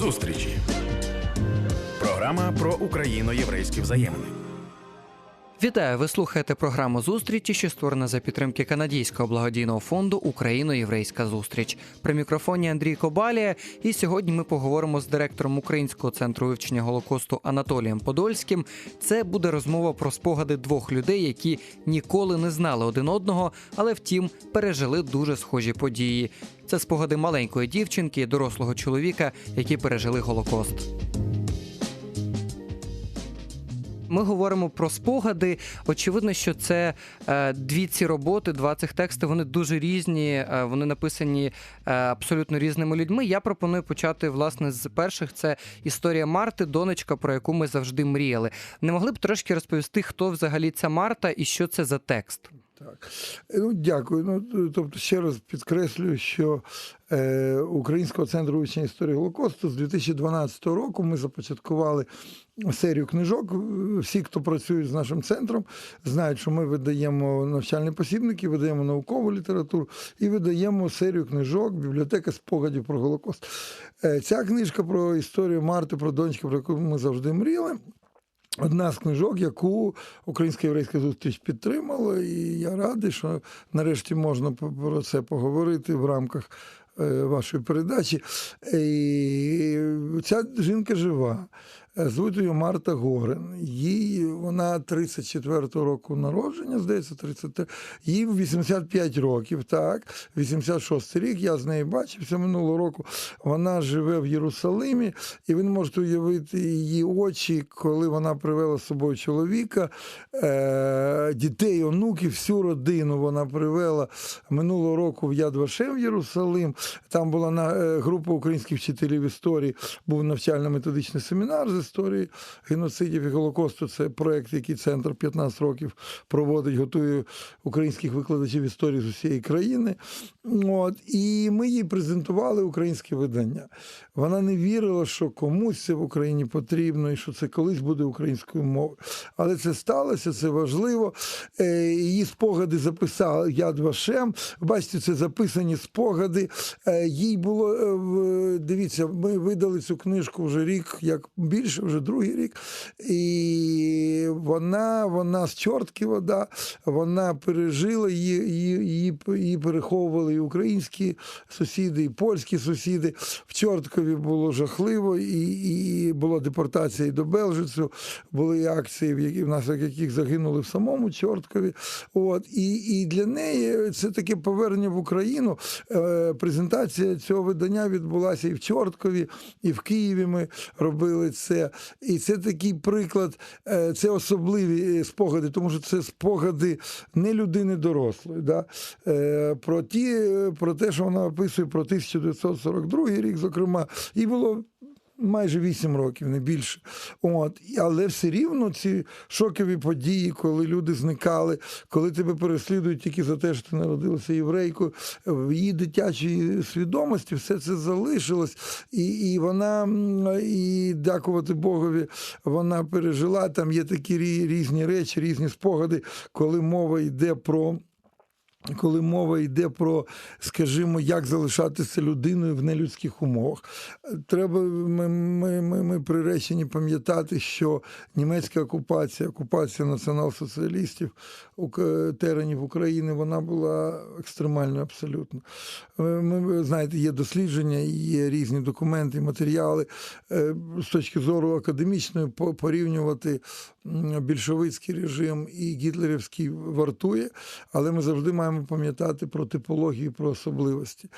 Зустрічі. Програма про україно-єврейські взаємини. Вітаю! Ви слухаєте програму зустрічі, що створена за підтримки канадійського благодійного фонду Україно-Єврейська зустріч. При мікрофоні Андрій Кобалія. І сьогодні ми поговоримо з директором Українського центру вивчення Голокосту Анатолієм Подольським. Це буде розмова про спогади двох людей, які ніколи не знали один одного, але втім пережили дуже схожі події. Це спогади маленької дівчинки і дорослого чоловіка, які пережили Голокост. Ми говоримо про спогади. Очевидно, що це е, дві ці роботи, два цих тексти. Вони дуже різні, е, вони написані е, абсолютно різними людьми. Я пропоную почати власне з перших. Це історія Марти, донечка, про яку ми завжди мріяли. Не могли б трошки розповісти, хто взагалі ця Марта і що це за текст? Так, ну дякую. Ну тобто, ще раз підкреслюю, що е, Українського центру вивчення історії Голокосту з 2012 року ми започаткували серію книжок. Всі, хто працюють з нашим центром, знають, що ми видаємо навчальні посібники, видаємо наукову літературу і видаємо серію книжок, бібліотека спогадів про Голокост. Е, ця книжка про історію Марти, про донечки, про яку ми завжди мріяли. Одна з книжок, яку Українська єврейська зустріч підтримала, і я радий, що нарешті можна про це поговорити в рамках е, вашої передачі. І Ця жінка жива. Її Марта Горен. Їй вона 34-го року народження, здається, 33. Їй 85 років, так, 86-й рік. Я з нею бачився минулого року. Вона живе в Єрусалимі, і ви можете уявити її очі, коли вона привела з собою чоловіка, е- дітей, онуків, всю родину вона привела минулого року в Яд Вашем в Єрусалим. Там була е- група українських вчителів історії, був навчально-методичний семінар історії геноцидів і Голокосту. Це проєкт, який центр 15 років проводить, готує українських викладачів історії з усієї країни. От, І ми їй презентували українське видання. Вона не вірила, що комусь це в Україні потрібно і що це колись буде українською мовою. Але це сталося, це важливо. Е, її спогади записав Яд Вашем. Бачите, це записані спогади. Е, їй було дивіться, ми видали цю книжку вже рік, як більше, вже другий рік. І вона вона з чортки вода, вона пережила її, її, її переховували і українські сусіди, і польські сусіди. В Чорткові було жахливо, і і була депортація і до Белжицю, були акції, в які внаслідок яких загинули в самому Чорткові. От і, і для неї це таке повернення в Україну. Е, презентація цього видання відбулася і в Чорткові, і в Києві. Ми робили це. І це такий приклад, е, це особливі спогади, тому що це спогади не людини дорослої. Да? Е, про ті, про те, що вона описує про 1942 рік, зокрема, і було. Майже 8 років, не більше. От. Але все рівно ці шокові події, коли люди зникали, коли тебе переслідують тільки за те, що ти народилася єврейкою, в її дитячій свідомості все це залишилось. І і вона, і дякувати Богові, вона пережила. Там є такі різні речі, різні спогади, коли мова йде про. Коли мова йде про, скажімо, як залишатися людиною в нелюдських умовах, треба ми ми, ми, ми приречені пам'ятати, що німецька окупація, окупація націонал-соціалістів теренів України, вона була екстремальною абсолютно. Ми знаєте, є дослідження, є різні документи, матеріали з точки зору академічної порівнювати більшовицький режим і гітлерівський вартує, але ми завжди маємо пам'ятати про типологію, про особливості.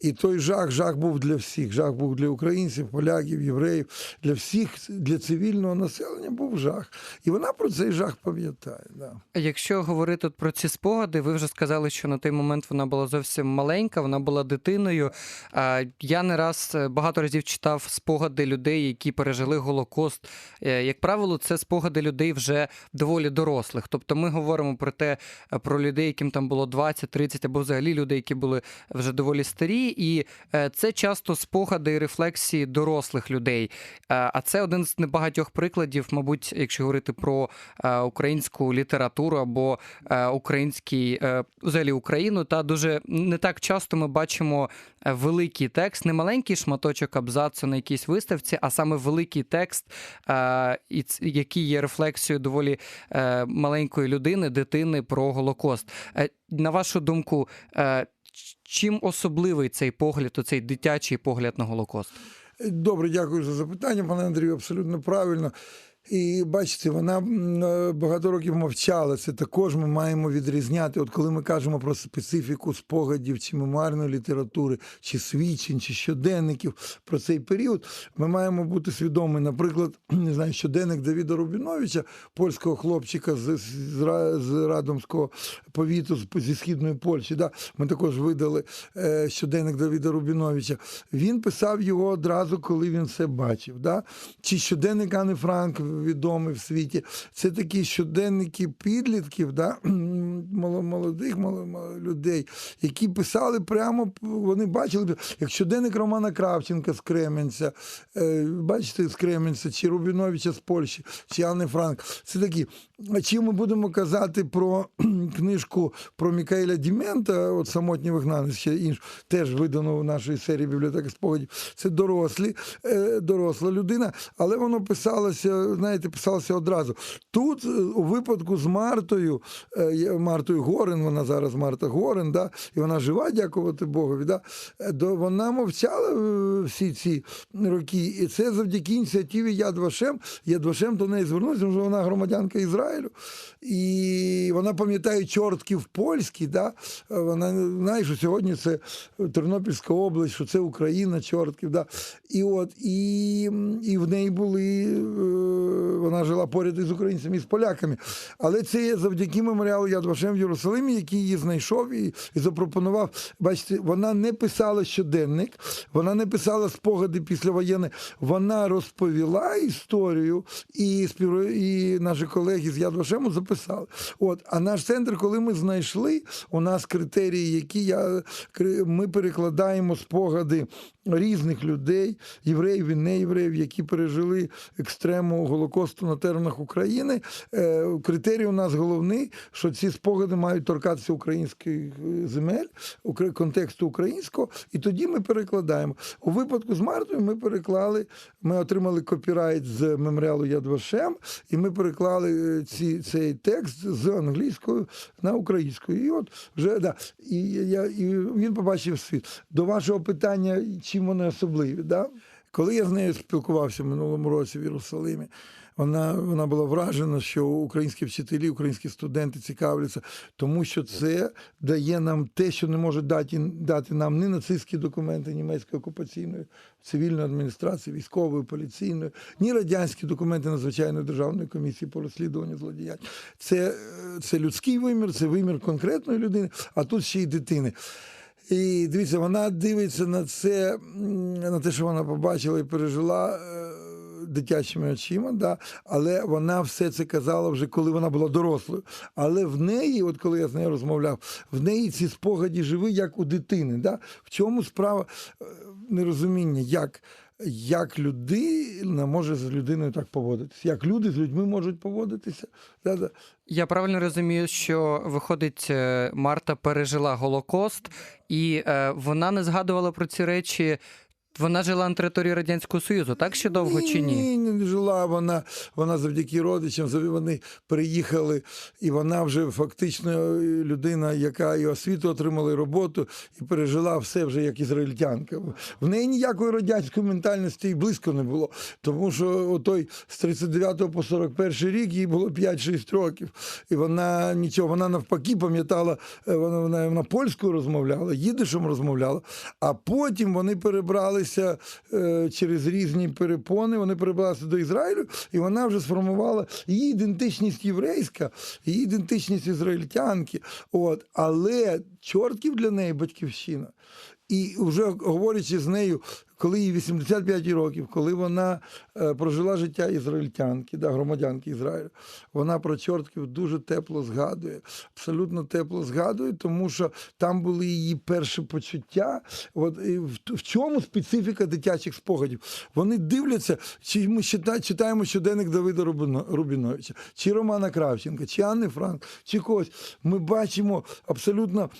І той жах, жах був для всіх. Жах був для українців, поляків, євреїв, для всіх, для цивільного населення був жах. І вона про цей жах пам'ятає. Да. Якщо говорити про ці спогади, ви вже сказали, що на той момент вона була зовсім маленька, вона була дитиною. Я не раз багато разів читав спогади людей, які пережили Голокост. Як правило, це спогади людей вже доволі дорослих. Тобто ми говоримо про те, про людей, яким там було 20-30, або взагалі люди, які були вже доволі старі, і е, це часто спогади і рефлексії дорослих людей. Е, А це один з небагатьох прикладів, мабуть, якщо говорити про е, українську літературу або е, український е, взагалі Україну, та дуже не так часто ми бачимо е, великий текст, не маленький шматочок абзацу на якійсь виставці, а саме великий текст, е, який є рефлексією доволі е, маленької людини, дитини про Голокост. Е, На вашу думку, е, чим особливий цей погляд, оцей дитячий погляд на Голокост? Добре, дякую за запитання, пане Андрію, абсолютно правильно. І бачите, вона е, багато років мовчала. Це також ми маємо відрізняти. От коли ми кажемо про специфіку спогадів чи мемуарної літератури, чи свідчень, чи щоденників про цей період, ми маємо бути свідомі. Наприклад, не знаю, щоденник Давіда Рубіновича, польського хлопчика з, з, з Радомського повіту зі східної Польщі. Да? Ми також видали е, щоденник Давіда Рубіновича. Він писав його одразу, коли він це бачив. Да? Чи щоденник Ани Франк, відомий в світі. Це такі щоденники підлітків, да? молодих людей, які писали прямо, вони бачили, як щоденник Романа Кравченка з Кременця, е, бачите, з Кременця, чи Рубіновича з Польщі, чи Анни Франк. Це такі. Чи ми будемо казати про книжку про Мікаеля Дімента, от самотній вигнанець, ще інш, теж видано в нашій серії бібліотеки спогадів. Це дорослі, е, доросла людина, але воно писалося, знаєте, писалося одразу. Тут, е, у випадку з Мартою, е, Мартою Горен, вона зараз Марта Горен, да, і вона жива, дякувати Богові. Да, вона мовчала всі ці роки, і це завдяки ініціативі Яд Вашем. Яд Вашем до неї звернувся, тому вона громадянка Ізраїлю. І вона пам'ятає чортків польські, да? вона знає, що сьогодні це Тернопільська область, що це Україна, чортків. Да? І от і, і в неї були, е, вона жила поряд із українцями і з поляками. Але це є завдяки меморіалу Яд Вашем в Єрусалимі, який її знайшов і, і запропонував. Бачите, вона не писала щоденник, вона не писала спогади післявоєнні, вона розповіла історію, і, і наші колеги з Яд Вашему записали. От, а наш центр, коли ми знайшли, у нас критерії, які я ми перекладаємо спогади різних людей, євреїв і неєвреїв, які пережили екстрему Голокосту на теренах України. Е, Критерій у нас головний, що ці спогади мають торкатися українських е, земель, контексту українського, і тоді ми перекладаємо. У випадку з Мартою ми переклали, ми отримали копірайт з меморіалу Яд Вашем, і ми переклали е, ці, цей текст з англійською на українську. І от вже да, і, я, і він побачив світ. До вашого питання, чим вони особливі. Да? Коли я з нею спілкувався в минулому році в Єрусалимі, вона, вона була вражена, що українські вчителі, українські студенти цікавляться, тому що це дає нам те, що не може дати, дати нам ні нацистські документи німецької окупаційної, цивільної адміністрації, військової, поліційної, ні радянські документи надзвичайної державної комісії по розслідуванню злодіянь. Це, е, це людський вимір, це вимір конкретної людини, а тут ще й дитини. І дивіться, вона дивиться на це, на те, що вона побачила і пережила е, дитячими очима, да? але вона все це казала вже коли вона була дорослою. Але в неї, от коли я з нею розмовляв, в неї ці спогаді живі, як у дитини. Да? В чому справа е, нерозуміння, як. Як людина може з людиною так поводитися? Як люди з людьми можуть поводитися? Я правильно розумію, що виходить, е, Марта пережила Голокост, і е, вона не згадувала про ці речі. Вона жила на території Радянського Союзу, так ще довго чи ні? Ні, не жила вона. Вона завдяки родичам, вони приїхали, і вона вже фактично людина, яка і освіту отримала, і роботу, і пережила все вже як ізраїльтянка. В неї ніякої радянської ментальності і близько не було. Тому що отой з 39 по 41 рік їй було 5-6 років. І вона нічого, вона навпаки пам'ятала, е, вона, вона, вона польською розмовляла, їдишем розмовляла, а потім вони перебралися е, через різні перепони, вони перебралися до Ізраїлю, і вона вже сформувала її ідентичність єврейська, її ідентичність ізраїльтянки. От. Але Чортків для неї батьківщина. І вже говорячи з нею, коли їй 85 років, коли вона е, прожила життя ізраїльтянки, да, громадянки Ізраїлю, вона про чортків дуже тепло згадує, абсолютно тепло згадує, тому що там були її перші почуття. От, і в, в чому специфіка дитячих спогадів? Вони дивляться, чи ми чита- читаємо щоденник Давида Рубіно- Рубіновича, чи Романа Кравченка, чи Анни Франк, чи когось. Ми бачимо абсолютно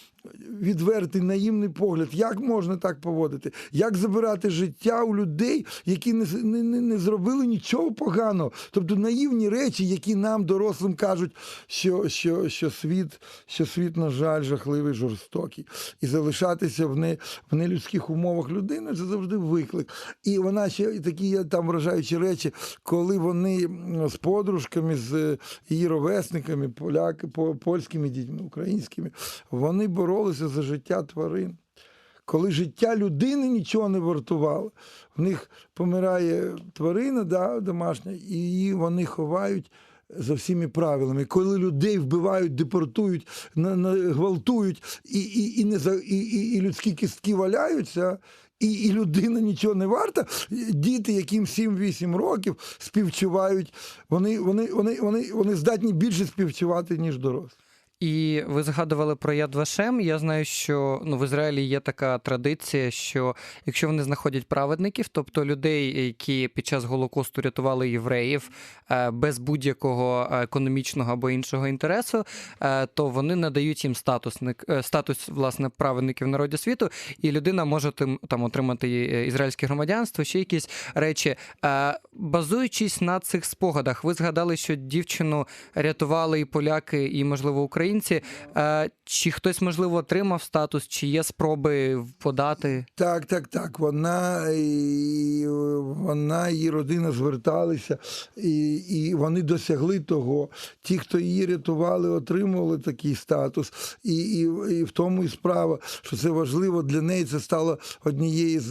відвертий наївний погляд, як можна так поводити, як забирати життя у людей, які не, не, не, зробили нічого поганого. Тобто наївні речі, які нам, дорослим, кажуть, що, що, що, світ, що світ, на жаль, жахливий, жорстокий. І залишатися в, не, в нелюдських умовах людини це завжди виклик. І вона ще і такі там вражаючі речі, коли вони з подружками, з е, її ровесниками, поляки, польськими дітьми, українськими, вони боролися за життя тварин. Коли життя людини нічого не вартувало, в них помирає тварина да, домашня, і її вони ховають за всіми правилами. Коли людей вбивають, депортують, на, на, гвалтують, і, і, і, не за, і, і, і людські кістки валяються. І, і людина нічого не варта. Діти, яким 7-8 років, співчувають. Вони, вони, вони, вони, вони здатні більше співчувати, ніж дорослі. І ви згадували про Яд Вашем. Я знаю, що ну в Ізраїлі є така традиція, що якщо вони знаходять праведників, тобто людей, які під час голокосту рятували євреїв е, без будь-якого економічного або іншого інтересу, е, то вони надають їм статусник, е, статус власне праведників в народі світу, і людина може тим там отримати ізраїльське громадянство, ще якісь речі. Базуючись на цих спогадах, ви згадали, що дівчину рятували і поляки, і можливо українці. Е, Чи хтось можливо отримав статус, чи є спроби подати? Так, так, так. Вона і вона, її родина зверталися, і, і вони досягли того. Ті, хто її рятували, отримували такий статус. І, і, і в тому і справа, що це важливо для неї. Це стало однією з,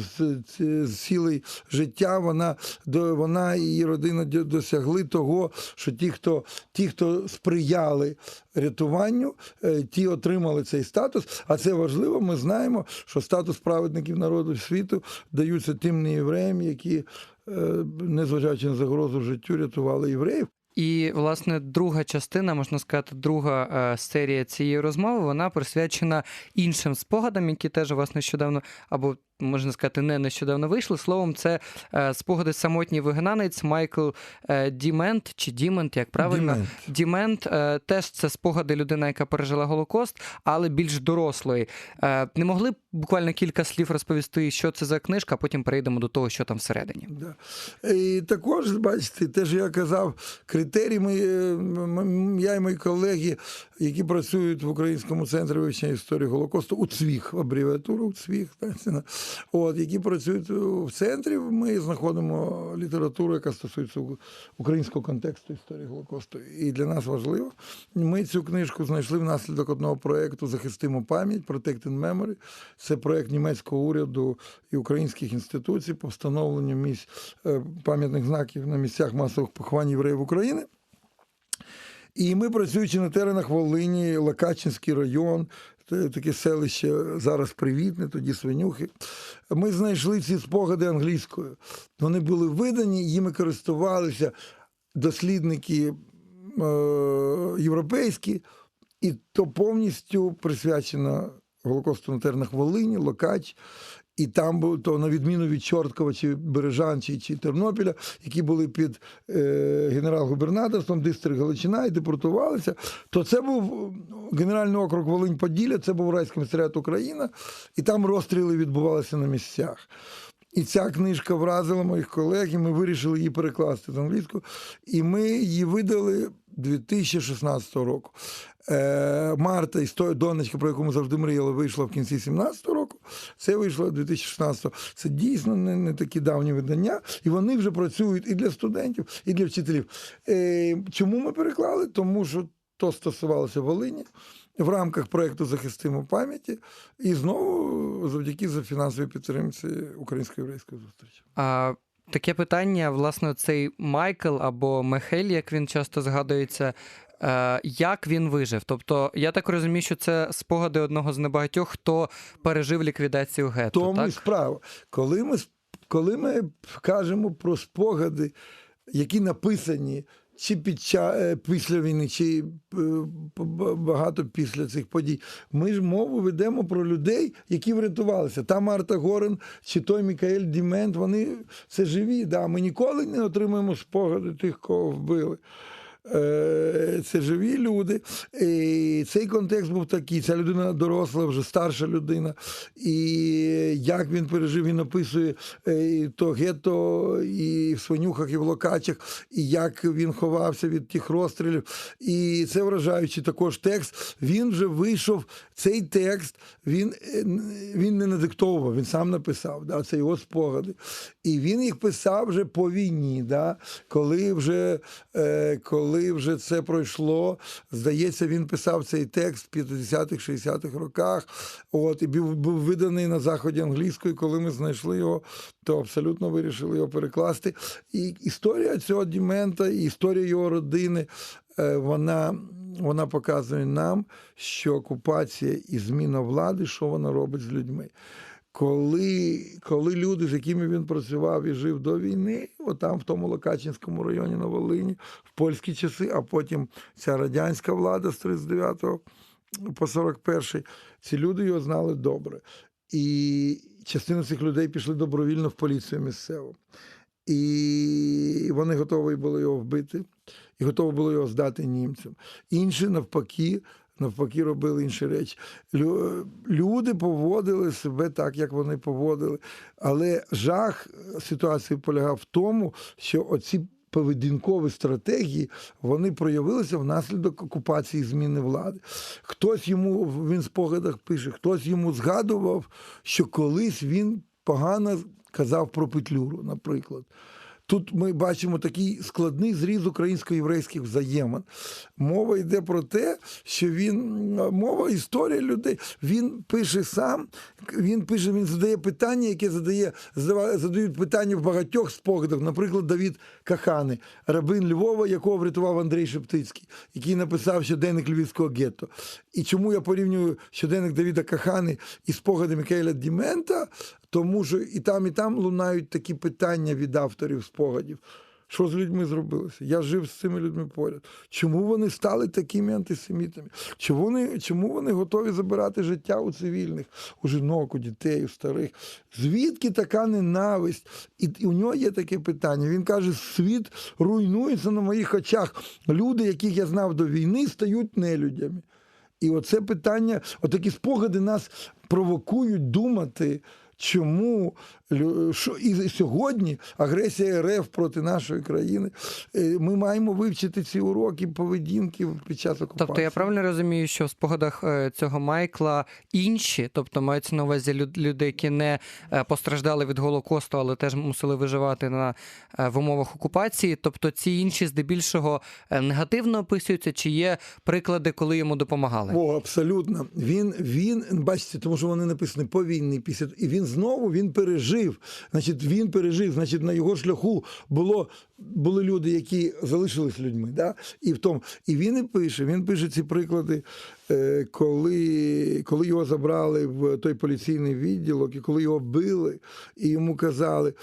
з, з, з цілей життя. Вона до вона і її родина до- досягли того, що ті, хто ті, хто сприяли рятуванню, е, ті отримали цей статус. А це важливо. Ми знаємо, що статус праведників народу світу даються тим неєвреям, які, е, незважаючи на загрозу життю, рятували євреїв. І власне друга частина, можна сказати, друга е, серія цієї розмови, вона присвячена іншим спогадам, які теж у вас нещодавно, або можна сказати, не нещодавно вийшли. Словом, це е, спогади самотній вигнанець Майкл е, Дімент чи Дімент, як правильно. Дімент. Дімент е, теж це спогади людини, яка пережила Голокост, але більш дорослої. Не могли б буквально кілька слів розповісти, що це за книжка, а потім перейдемо до того, що там всередині. Да. І також, бачите, те, що я казав, критерії ми, я і мої колеги, які працюють в Українському центрі вивчення історії Голокосту, УЦВІХ, абревіатура УЦВІХ, так, це на- от, які працюють в центрі, ми знаходимо літературу, яка стосується українського контексту історії Голокосту. І для нас важливо. Ми цю книжку знайшли внаслідок одного проєкту Захистимо пам'ять Protecting Memory. Це проєкт німецького уряду і українських інституцій по встановленню місць е, пам'ятних знаків на місцях масових поховань євреїв України. І ми, працюючи на теренах Волині, Лакачинський район, таке селище зараз привітне, тоді свинюхи. Ми знайшли ці спогади англійською. Вони були видані, їми користувалися дослідники е, європейські, і то повністю присвячено Голокосту на тернах Волині, Локач. І там був то на відміну від Чорткова чи Бережан чи, чи Тернопіля, які були під е, генерал-губернаторством, дистрикт Галичина і депортувалися, то це був генеральний округ Волинь-Поділля, це був райський комісаріат Україна, і там розстріли відбувалися на місцях. І ця книжка вразила моїх колег, і ми вирішили її перекласти з англійською. І ми її видали 2016 року. Е, Марта, історія донечка, про яку ми завжди мріяли, вийшла в кінці 17 року. Це вийшло 2016 Це дійсно не, не такі давні видання, і вони вже працюють і для студентів, і для вчителів. Е, чому ми переклали? Тому що то стосувалося Волині в рамках проєкту Захистимо пам'яті, і знову завдяки за фінансовій підтримці українсько-єврейської зустрічі. А, таке питання, власне, цей Майкл або Мехель, як він часто згадується, Е, як він вижив? Тобто, я так розумію, що це спогади одного з небагатьох, хто пережив ліквідацію гетто. Тому так? справа. Коли ми, коли ми кажемо про спогади, які написані чи під ча, після війни, чи е, багато після цих подій, ми ж мову ведемо про людей, які врятувалися. Та Марта Горен чи той Мікаель Дімент, вони це живі. Да. Ми ніколи не отримаємо спогади тих, кого вбили. Е, Це живі люди. І цей контекст був такий. Ця людина доросла, вже старша людина. І як він пережив, він описує е, і то гетто і в свинюхах, і в локачах, і як він ховався від тих розстрілів. І це вражаючий також текст. Він вже вийшов. Цей текст він, е, він не надиктовував, він сам написав. Да? Це його спогади. І він їх писав вже по війні, да? коли вже. Е, коли вже це пройшло, здається, він писав цей текст в 50-х, 60-х роках. От, і був, був виданий на заході англійською. Коли ми знайшли його, то абсолютно вирішили його перекласти. І історія цього Дімента, і історія його родини, е, вона. Вона показує нам, що окупація і зміна влади, що вона робить з людьми. Коли, коли люди, з якими він працював і жив до війни, отам, в тому Локачинському районі на Волині, в польські часи, а потім ця радянська влада з 39 по 41, ці люди його знали добре. І частина цих людей пішли добровільно в поліцію місцеву. І вони готові були його вбити, і готові були його здати німцям. Інші навпаки. Навпаки, робили інші речі. Лю- Люди поводили себе так, як вони поводили. Але жах ситуації полягав в тому, що оці поведінкові стратегії вони проявилися внаслідок окупації зміни влади. Хтось йому він в спогадах пише, хтось йому згадував, що колись він погано казав про Петлюру, наприклад. Тут ми бачимо такий складний зріз українсько-єврейських взаємин. Мова йде про те, що він мова історія людей. Він пише сам, він пише, він задає питання, яке задає, задають питання в багатьох спогадах. Наприклад, Давід Кахани, рабин Львова, якого врятував Андрій Шептицький, який написав щоденник Львівського гетто. І чому я порівнюю щоденник Давіда Кахани із спогади Микаеля Дімента? Тому що і там, і там лунають такі питання від авторів спогадів. Що з людьми зробилося? Я жив з цими людьми поряд. Чому вони стали такими антисемітами? Чому вони, чому вони готові забирати життя у цивільних, у жінок, у дітей, у старих? Звідки така ненависть? І, і у нього є таке питання. Він каже: світ руйнується на моїх очах. Люди, яких я знав до війни, стають нелюдями. І оце питання, отакі спогади нас провокують думати, чому що і сьогодні агресія РФ проти нашої країни. Е, Ми маємо вивчити ці уроки поведінки під час окупації. Тобто я правильно розумію, що в спогадах е, цього Майкла інші, тобто маються на увазі люд- люди, які не е, постраждали від Голокосту, але теж мусили виживати на в умовах окупації. Тобто ці інші здебільшого негативно описуються, чи є приклади, коли йому допомагали? О, абсолютно. Він, він, бачите, тому що вони написані по війні, після і він знову він пережив. Значить, він пережив. Значить, на його шляху було були люди, які залишились людьми. Да? І в тому, і він і пише. Він пише ці приклади, е, коли, коли його забрали в той поліційний відділок, і коли його били, і йому казали,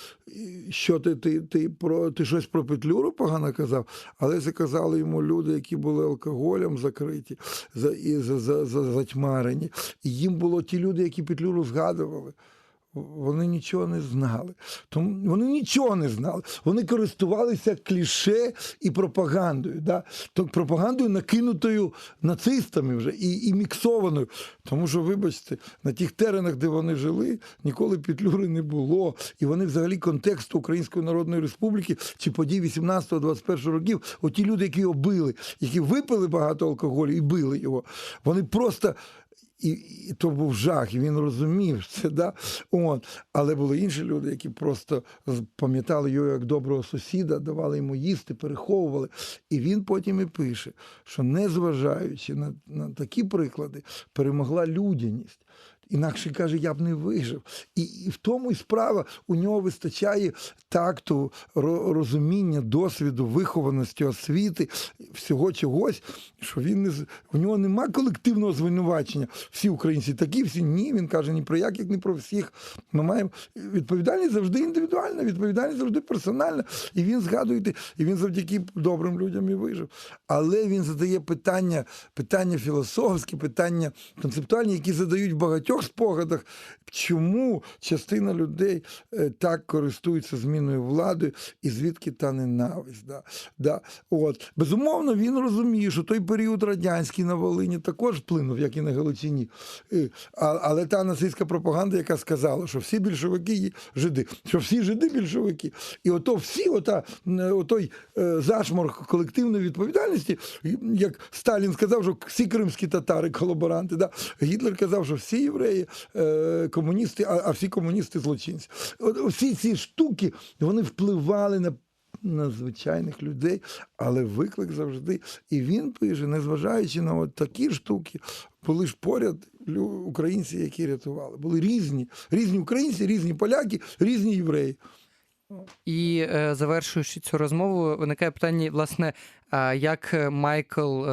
що ти, ти, ти, про ти щось про Петлюру погано казав, але це казали йому люди, які були алкоголем закриті, за, і за, за, за, затьмарені. І їм було ті люди, які Петлюру згадували. Вони нічого не знали. Тому вони нічого не знали. Вони користувалися кліше і пропагандою. Да? То пропагандою накинутою нацистами вже і, і міксованою. Тому що, вибачте, на тих теренах, де вони жили, ніколи петлюри не було. І вони взагалі контексту Української Народної Республіки чи подій 18-21 років, оті люди, які його били, які випили багато алкоголю і били його, вони просто. І, і то був жах, і він розумів це, да? От. але були інші люди, які просто пам'ятали його як доброго сусіда, давали йому їсти, переховували. І він потім і пише, що незважаючи на, на такі приклади, перемогла людяність. Інакше каже, я б не вижив. І, і в тому і справа у нього вистачає такту, розуміння, досвіду, вихованості, освіти, всього чогось, що він не у нього нема колективного звинувачення. Всі українці такі, всі ні. Він каже ні про як, як ні про всіх. Ми маємо відповідальність завжди індивідуальна, відповідальність завжди персональна. І він згадуєте, і він завдяки добрим людям і вижив. Але він задає питання, питання філософські, питання концептуальні, які задають в багатьох спогадах, чому частина людей е, так користується зміною влади, і звідки та ненависть. Да, да. От. Безумовно, він розуміє, що той період радянський на Волині також вплинув, як і на Галичині. Е, Але та нацистська пропаганда, яка сказала, що всі більшовики є жиди, що всі жиди більшовики. І ото всі, ота, отой е, зашморг колективної відповідальності, як Сталін сказав, що всі кримські татари колаборанти. Да? Гітлер казав, що всі євреї е, комуністи, а, всі комуністи злочинці. Всі ці штуки вони впливали на. На звичайних людей, але виклик завжди. І він пише, незважаючи на от такі штуки, були ж поряд українці, які рятували. Були різні, різні українці, різні поляки, різні євреї. І е, завершуючи цю розмову, виникає питання, власне, як е, Майкл.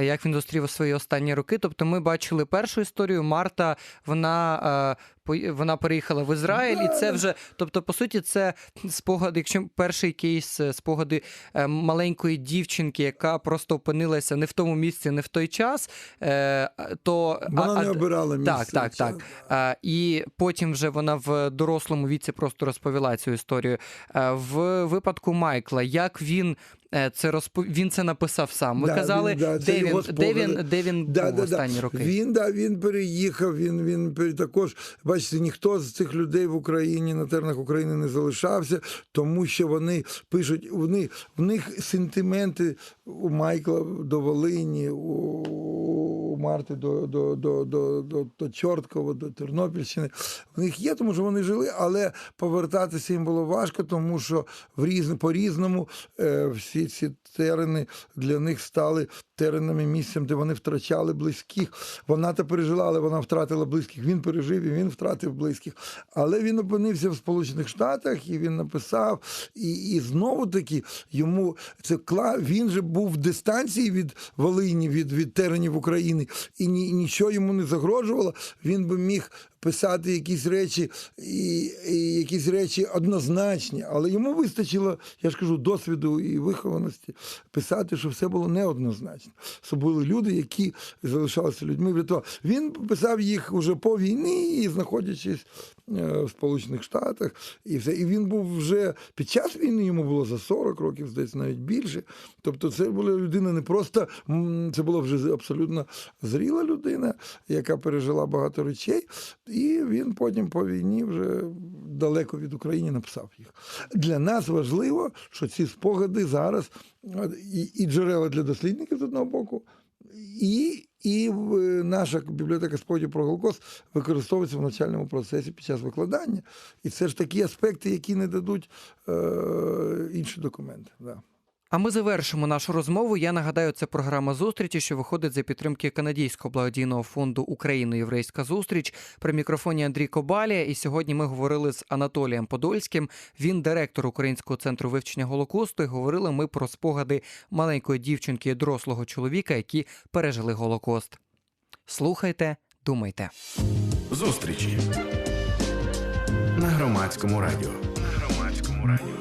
Е, як він зустрів свої останні роки? Тобто, ми бачили першу історію. Марта вона, е, вона переїхала в Ізраїль, і це вже, тобто, по суті, це спогади. Якщо перший кейс е, спогади е, маленької дівчинки, яка просто опинилася не в тому місці, не в той час, е, то Вона а- не обирала місце. так, так, так. А, і потім вже вона в дорослому віці просто розповіла цю історію. В випадку Майкла, як він це розпов... він це написав сам. Ви Да, казали, він, да, де, він, де він, де він Да, був да, да. останні роки? Він, да, він переїхав, він, він також, бачите, ніхто з цих людей в Україні, на теренах України не залишався, тому що вони пишуть, вони, в них сентименти у Майкла до Волині, у, Марти до, до, до, до, до, до Чорткова, до Тернопільщини. В них є, тому що вони жили, але повертатися їм було важко, тому що в різне, по-різному е, всі ці терени для них стали теренами місцем, де вони втрачали близьких. Вона то пережила, але вона втратила близьких. Він пережив і він втратив близьких. Але він опинився в Сполучених Штатах і він написав. І, і знову таки йому це кла. Він же був в дистанції від Волині, від, від теренів України, і ні, нічого йому не загрожувало. Він би міг писати якісь речі, і, і якісь речі однозначні, але йому вистачило, я ж кажу, досвіду і вихованості писати, що все було неоднозначно. Це були люди, які залишалися людьми. Він писав їх уже по війні знаходячись в Сполучених Штатах, і все. І він був вже під час війни, йому було за 40 років, здається, навіть більше. Тобто, це була людина не просто це була вже абсолютно зріла людина, яка пережила багато речей. І він потім по війні вже далеко від України написав їх. Для нас важливо, що ці спогади зараз і, і джерела для дослідників з одного боку, і, і наша бібліотека спогадів про Голокост використовується в навчальному процесі під час викладання. І це ж такі аспекти, які не дадуть е, інші документи. Да. А ми завершимо нашу розмову. Я нагадаю, це програма зустрічі, що виходить за підтримки канадського благодійного фонду Україно-Єврейська зустріч. При мікрофоні Андрій Кобалія. І сьогодні ми говорили з Анатолієм Подольським. Він директор Українського центру вивчення Голокосту. І говорили ми про спогади маленької дівчинки і дорослого чоловіка, які пережили Голокост. Слухайте, думайте. Зустрічі на громадському радіо. На громадському радіо.